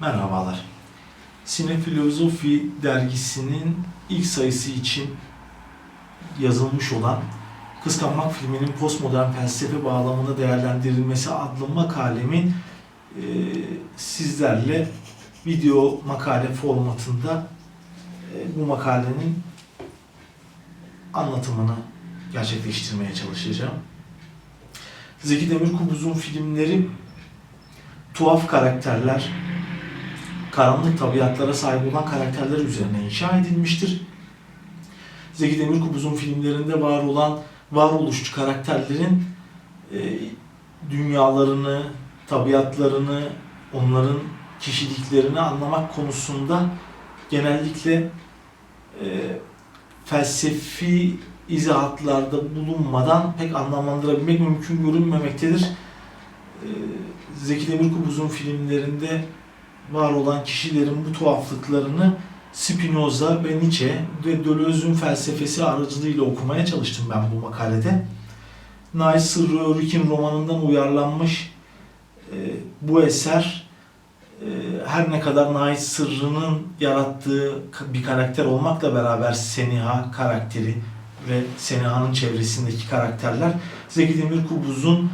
Merhabalar. Sinefilozofi dergisinin ilk sayısı için yazılmış olan Kıskanmak filminin postmodern felsefe bağlamında değerlendirilmesi adlı makalemin e, sizlerle video makale formatında e, bu makalenin anlatımını gerçekleştirmeye çalışacağım. Zeki Demirkubuz'un filmleri tuhaf karakterler, karanlık tabiatlara sahip olan karakterler üzerine inşa edilmiştir. Zeki Demirkubuz'un filmlerinde var olan varoluşçu karakterlerin e, dünyalarını, tabiatlarını, onların kişiliklerini anlamak konusunda genellikle e, felsefi izahatlarda bulunmadan pek anlamlandırabilmek mümkün görünmemektedir. E, Zeki Demirkubuz'un filmlerinde var olan kişilerin bu tuhaflıklarını Spinoza ve Nietzsche ve Deleuze'ün felsefesi aracılığıyla okumaya çalıştım ben bu makalede. Nay Sırrı Örük'ün romanından uyarlanmış e, bu eser e, her ne kadar Nay Sırrı'nın yarattığı bir karakter olmakla beraber Seniha karakteri ve Seniha'nın çevresindeki karakterler Zeki Demirkubuz'un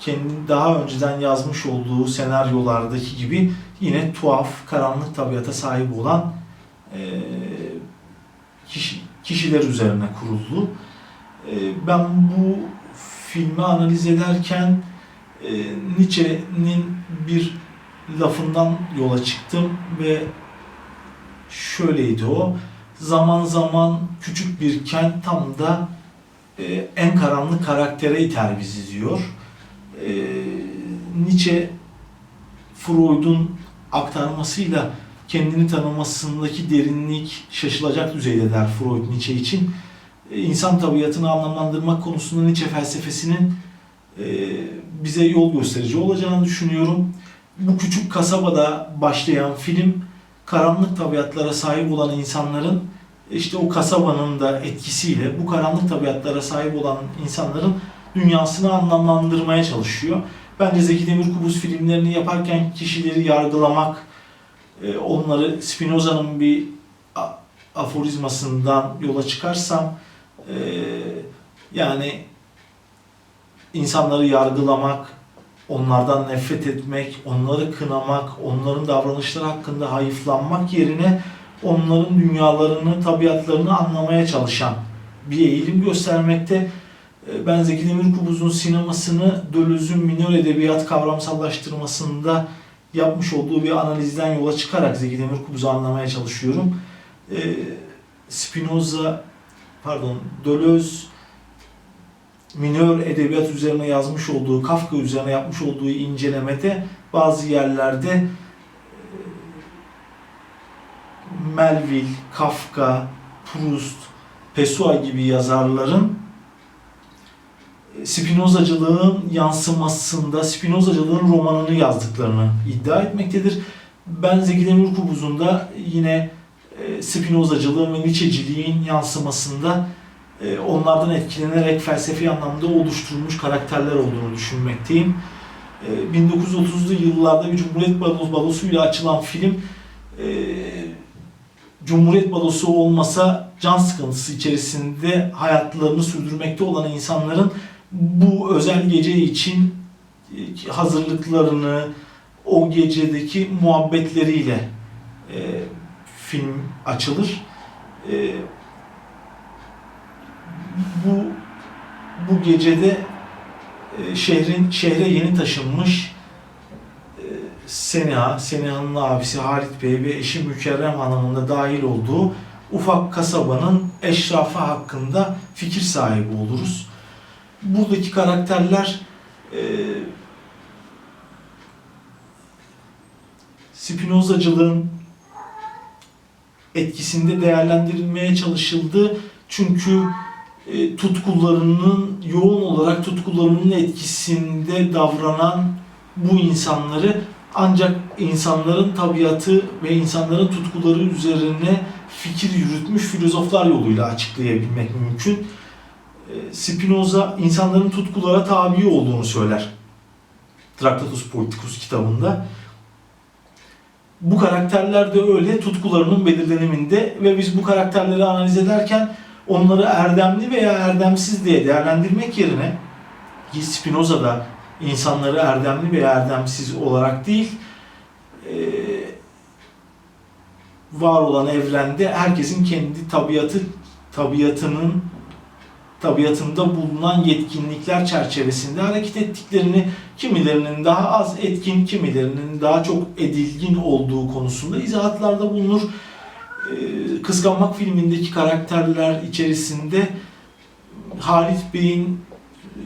kendi daha önceden yazmış olduğu senaryolardaki gibi yine tuhaf, karanlık tabiata sahip olan e, kişi, kişiler üzerine kuruldu. E, ben bu filmi analiz ederken e, Nietzsche'nin bir lafından yola çıktım ve şöyleydi o. Zaman zaman küçük bir kent tam da e, en karanlık karaktere iter bizi diyor. E, Nietzsche Freud'un aktarmasıyla kendini tanımasındaki derinlik şaşılacak düzeyde der Freud Nietzsche için. E, İnsan tabiatını anlamlandırmak konusunda Nietzsche felsefesinin e, bize yol gösterici olacağını düşünüyorum. Bu küçük kasabada başlayan film karanlık tabiatlara sahip olan insanların işte o kasabanın da etkisiyle bu karanlık tabiatlara sahip olan insanların dünyasını anlamlandırmaya çalışıyor. Bence Zeki Demirkubuz filmlerini yaparken kişileri yargılamak, e, onları Spinoza'nın bir aforizmasından yola çıkarsam e, yani insanları yargılamak, onlardan nefret etmek, onları kınamak, onların davranışları hakkında hayıflanmak yerine onların dünyalarını, tabiatlarını anlamaya çalışan bir eğilim göstermekte. E, Ben Zeki Demirkubuz'un sinemasını Deleuze'ün minör edebiyat kavramsallaştırmasında yapmış olduğu bir analizden yola çıkarak Zeki Demirkubuz'u anlamaya çalışıyorum. E, Spinoza, pardon, Deleuze minör edebiyat üzerine yazmış olduğu, Kafka üzerine yapmış olduğu incelemede bazı yerlerde e, Melville, Kafka, Proust, Pessoa gibi yazarların Spinozacılığın yansımasında Spinozacılığın romanını yazdıklarını iddia etmektedir. Ben Zeki Demirkubuz'un da yine e, Spinozacılığın ve Nietzsche'ciliğin yansımasında e, onlardan etkilenerek felsefi anlamda oluşturulmuş karakterler olduğunu düşünmekteyim. E, 1930'lu yıllarda bir Cumhuriyet Balo- Balosu'yla açılan film e, Cumhuriyet Balosu olmasa can sıkıntısı içerisinde hayatlarını sürdürmekte olan insanların bu özel gece için e, hazırlıklarını, o gecedeki muhabbetleriyle e, film açılır. E, bu bu gecede e, şehrin şehre yeni taşınmış e, Seniha, Seniha'nın abisi Halit Bey ve eşi Mükerrem Hanım'ın da dahil olduğu ufak kasabanın eşrafı hakkında fikir sahibi oluruz. Buradaki karakterler e, Spinozacılığın etkisinde değerlendirilmeye çalışıldı. Çünkü e, tutkularının yoğun olarak tutkularının etkisinde davranan bu insanları ancak insanların tabiatı ve insanların tutkuları üzerine fikir yürütmüş filozoflar yoluyla açıklayabilmek mümkün. E, Spinoza insanların tutkulara tabi olduğunu söyler. Tractatus Politicus kitabında. bu karakterler de öyle tutkularının belirleniminde ve biz bu karakterleri analiz ederken onları erdemli veya erdemsiz diye değerlendirmek yerine Spinoza da insanları erdemli veya erdemsiz olarak değil e, var olan evrende herkesin kendi tabiatı tabiatının tabiatında bulunan yetkinlikler çerçevesinde hareket ettiklerini, kimilerinin daha az etkin, kimilerinin daha çok edilgin olduğu konusunda izahatlarda bulunur. Ee, Kıskanmak filmindeki karakterler içerisinde Halit Bey'in e,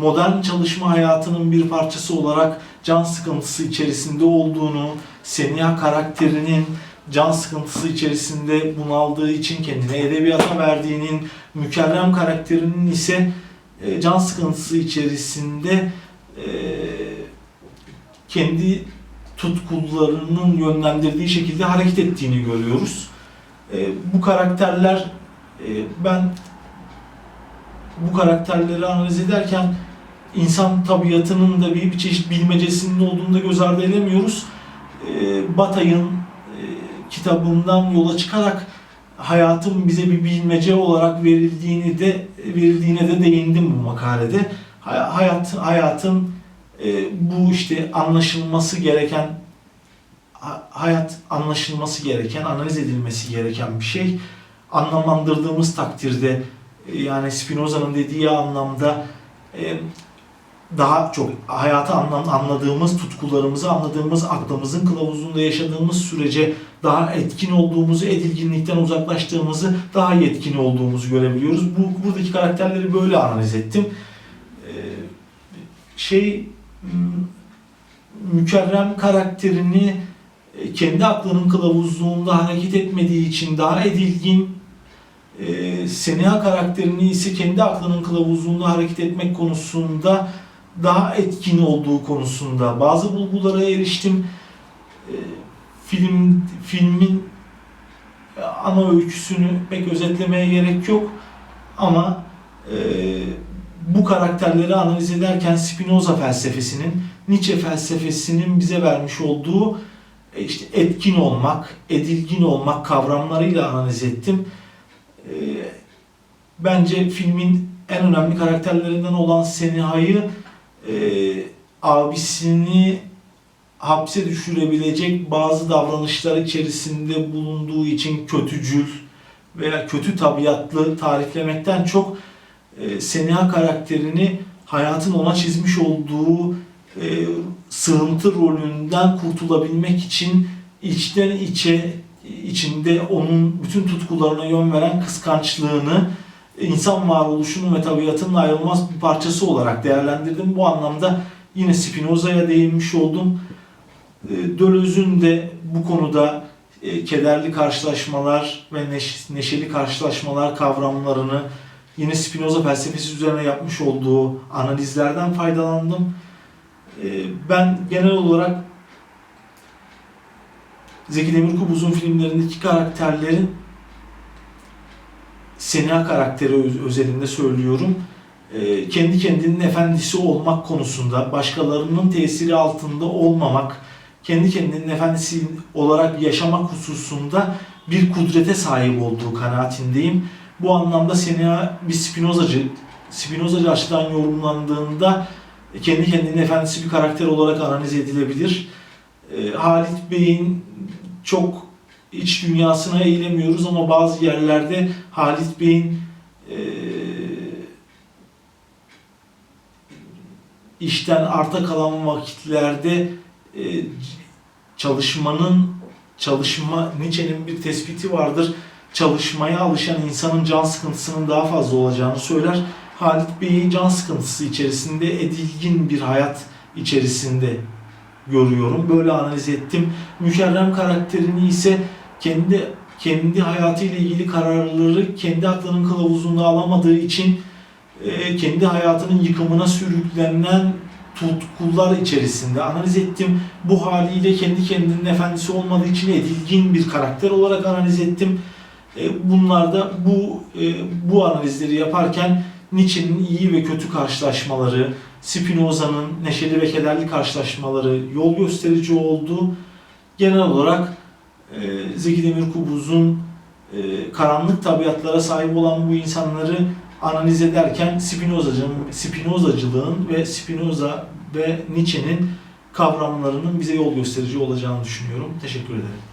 modern çalışma hayatının bir parçası olarak can sıkıntısı içerisinde olduğunu, Seniha karakterinin can sıkıntısı içerisinde bunaldığı için kendine edebiyata verdiğinin, Mükerrem karakterinin ise e, can sıkıntısı içerisinde e, kendi tutkularının yönlendirdiği şekilde hareket ettiğini görüyoruz. E, bu karakterler ben bu karakterleri analiz ederken insan tabiatının da bir, bir çeşit bilmecesinin olduğunu da göz ardı edemiyoruz. Batay'ın kitabından yola çıkarak hayatın bize bir bilmece olarak verildiğini de verildiğine de değindim bu makalede. Hay- Hayat hayatın e, bu işte anlaşılması gereken ha- hayat anlaşılması gereken, analiz edilmesi gereken bir şey. Anlamlandırdığımız takdirde e, yani Spinoza'nın dediği anlamda e, daha çok hayatı anlam, anladığımız, tutkularımızı anladığımız, aklımızın kılavuzunda yaşadığımız sürece daha etkin olduğumuzu, edilginlikten uzaklaştığımızı, daha yetkin olduğumuzu görebiliyoruz. Bu buradaki karakterleri böyle analiz ettim. Ee, şey mükerrem karakterini e, kendi aklının kılavuzluğunda hareket etmediği için daha edilgin, e, Seniha karakterini ise kendi aklının kılavuzluğunda hareket etmek konusunda daha etkin olduğu konusunda bazı bulgulara eriştim. E, film filmin ana öyküsünü pek özetlemeye gerek yok ama e, bu karakterleri analiz ederken Spinoza felsefesinin, Nietzsche felsefesinin bize vermiş olduğu e, işte etkin olmak, edilgin olmak kavramlarıyla analiz ettim. E, bence filmin en önemli karakterlerinden olan Seniha'yı e, abisini hapse düşürebilecek bazı davranışlar içerisinde bulunduğu için kötücül veya kötü tabiatlı tariflemekten çok e, Seniha karakterini hayatın ona çizmiş olduğu e, sığıntı rolünden kurtulabilmek için içten içe içinde onun bütün tutkularına yön veren kıskançlığını insan varoluşunun ve tabiatının ayrılmaz bir parçası olarak değerlendirdim. Bu anlamda yine Spinoza'ya değinmiş oldum. E, Döloz'un de bu konuda e, kederli karşılaşmalar ve neş- neşeli karşılaşmalar kavramlarını yine Spinoza felsefesi üzerine yapmış olduğu analizlerden faydalandım. E, Ben genel olarak Zeki Demirkubuz'un filmlerindeki karakterlerin Sena karakteri öz- özelinde söylüyorum. e, Kendi kendinin efendisi olmak konusunda, başkalarının tesiri altında olmamak, kendi kendinin efendisi olarak yaşamak hususunda bir kudrete sahip olduğu kanaatindeyim. Bu anlamda Sena bir Spinozacı, Spinozacı açıdan yorumlandığında kendi kendinin efendisi bir karakter olarak analiz edilebilir. E, Halit Bey'in çok iç dünyasına eğilemiyoruz ama bazı yerlerde Halit Bey'in e, işten arta kalan vakitlerde e, çalışmanın çalışma Nietzsche'nin bir tespiti vardır. Çalışmaya alışan insanın can sıkıntısının daha fazla olacağını söyler. Halit Bey'i can sıkıntısı içerisinde edilgin bir hayat içerisinde görüyorum. Böyle analiz ettim. Mükerrem karakterini ise kendi kendi hayatıyla ilgili kararları kendi aklının kılavuzunda alamadığı için e, kendi hayatının yıkımına sürüklenen tutkular içerisinde analiz ettim. Bu haliyle kendi kendinin efendisi olmadığı için edilgin bir karakter olarak analiz ettim. E, Bunlarda bu e, bu analizleri yaparken Nietzsche'nin iyi ve kötü karşılaşmaları, Spinoza'nın neşeli ve kederli karşılaşmaları yol gösterici oldu. Genel olarak e, Zeki Demirkubuz'un e, karanlık tabiatlara sahip olan bu insanları analiz ederken Spinozacılığın, Spinozacılığın ve Spinoza ve Nietzsche'nin kavramlarının bize yol gösterici olacağını düşünüyorum. Teşekkür ederim.